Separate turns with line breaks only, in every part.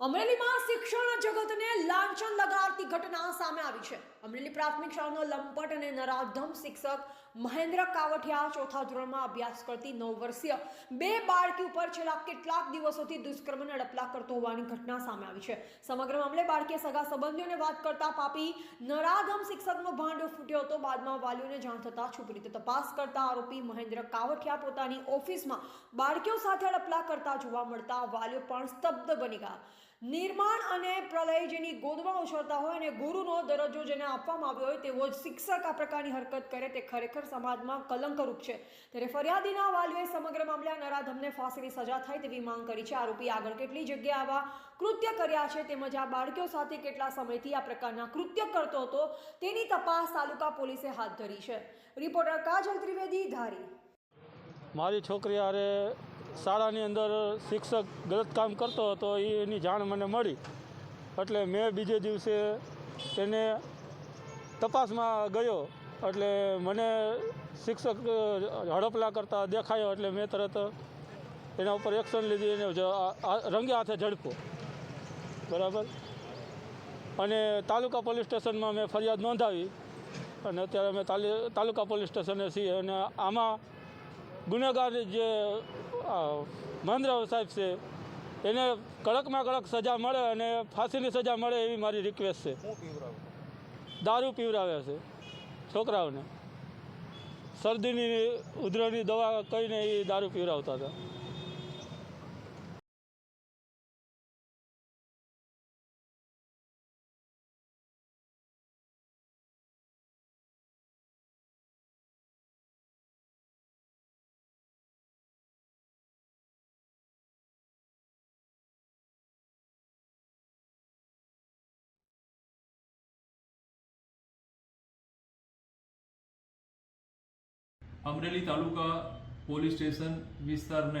અમરેલીમાં શિક્ષણ જગતને લાંછન લગાડતી ઘટના સામે આવી છે. અમરેલી પ્રાથમિક શાળાનો લંપટ અને નરાધમ શિક્ષક મહેન્દ્ર કાવઠિયા ચોથા ધોરણમાં અભ્યાસ કરતી નવ વર્ષીય બે બાળકી ઉપર છેલ્લા કેટલાક દિવસોથી દુષ્કર્મને અડપલા કરતો હોવાની ઘટના સામે આવી છે. સમગ્ર મામલે બાળકીએ સગા સંબંધીઓને વાત કરતા પાપી નરાધમ શિક્ષકનો ભાંડો ફૂટ્યો હતો. બાદમાં વાલીઓને જાણ થતાં છુપી રીતે તપાસ કરતા આરોપી મહેન્દ્ર કાવઠિયા પોતાની ઓફિસમાં બાળકીઓ સાથે અડપલા કરતા જોવા મળતા વાલીઓ પણ સ્તબ્ધ બની ગયા. નિર્માણ અને પ્રલય જેની ગોદમાં ઉછળતા હોય અને ગુરુનો દરજ્જો જેને આપવામાં આવ્યો હોય તેવો જ શિક્ષક આ પ્રકારની હરકત કરે તે ખરેખર સમાજમાં કલંકરૂપ છે. ત્યારે ફરિયાદીના વાલીઓએ સમગ્ર મામલે આ નરાધમને ફાંસીની સજા થાય તેવી માંગ કરી છે. આરોપી આગળ કેટલી જગ્યાએ આવા કૃત્ય કર્યા છે તેમજ આ બાળકીઓ સાથે કેટલા સમયથી આ પ્રકારના કૃત્ય કરતો હતો તેની તપાસ તાલુકા પોલીસે હાથ ધરી છે. રિપોર્ટર કાજલ ત્રિવેદી ધારી.
મારી છોકરી હારે શાળાની અંદર શિક્ષક ગલત કામ કરતો હતો એની જાણ મને મળી. એટલે મેં બીજે દિવસે એને તપાસમાં ગયો. એટલે મને શિક્ષક હડપલા કરતા દેખાયો, એટલે મેં તરત એના ઉપર એક્શન લીધી આ રંગે હાથે ઝડપો બરાબર? અને તાલુકા પોલીસ સ્ટેશનમાં મેં ફરિયાદ નોંધાવી. અને અત્યારે અમે તાલી, તાલુકા પોલીસ સ્ટેશને છીએ અને આમાં ગુનેગાર જે મહેન્દ્ર સાહેબ છે એને કડકમાં કડક સજા મળે અને ફાંસીની સજા મળે એવી મારી રિક્વેસ્ટ છે. દારૂ પીવરાવે છે છોકરાઓને. શરદીની ઉધરણની દવા કહીને એ દારૂ પીવરાવતા હતા.
અમરેલી તાલુકા પોલીસ સ્ટેશન વિસ્તારને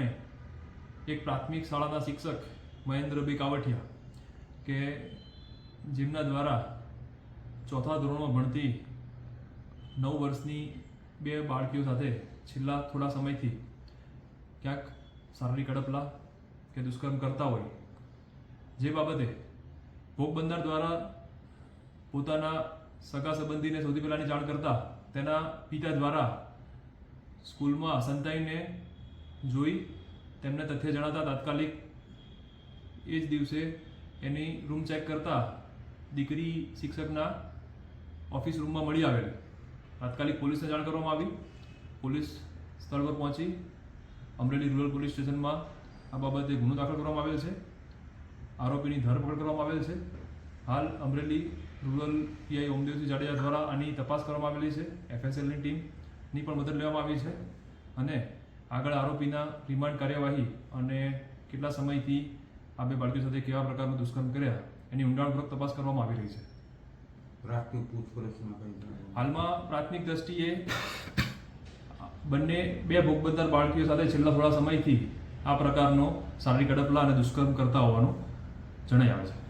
એક પ્રાથમિક શાળાના શિક્ષક મહેન્દ્રભાઈ કાવઠિયા કે જેમના દ્વારા ચોથા ધોરણમાં ભણતી નવ વર્ષની બે બાળકીઓ સાથે છેલ્લા થોડા સમયથી ક્યાંક શારીરિક કડપલા કે દુષ્કર્મ કરતા હોય, જે બાબતે ભોગ બનનાર દ્વારા પોતાના સગા સંબંધીને સૌથી પહેલાંની જાણ કરતા તેના પિતા દ્વારા સ્કૂલમાં સંતાઈને જોઈ તેમને તથ્ય જણાતા તાત્કાલિક એ જ દિવસે એની રૂમ ચેક કરતા દીકરી શિક્ષકના ઓફિસ રૂમમાં મળી આવેલ. તાત્કાલિક પોલીસને જાણ કરવામાં આવી. પોલીસ સ્થળ પર પહોંચી અમરેલી રૂરલ પોલીસ સ્ટેશનમાં આ બાબતે ગુનો દાખલ કરવામાં આવેલ છે. આરોપીની ધરપકડ કરવામાં આવેલ છે. હાલ અમરેલી રૂરલ પીઆઈ ઓમદેવસિંહ જાડેજા દ્વારા આની તપાસ કરવામાં આવેલી છે. એફએસએલની ટીમની પણ મદદ લેવામાં આવી છે. અને આગળ આરોપીના રિમાન્ડ કાર્યવાહી અને કેટલા સમયથી આ બે બાળકીઓ સાથે કેવા પ્રકારનું દુષ્કર્મ કર્યા એની ઊંડાણપૂર્વક તપાસ કરવામાં આવી રહી છે.
પ્રાથમિક પૂછપરછમાં
હાલમાં પ્રાથમિક દ્રષ્ટિએ બંને બે ભોગબંદર બાળકીઓ સાથે છેલ્લા થોડા સમયથી આ પ્રકારનો શારીરિક અડપલા અને દુષ્કર્મ કરતા હોવાનું જણાઈ આવે છે.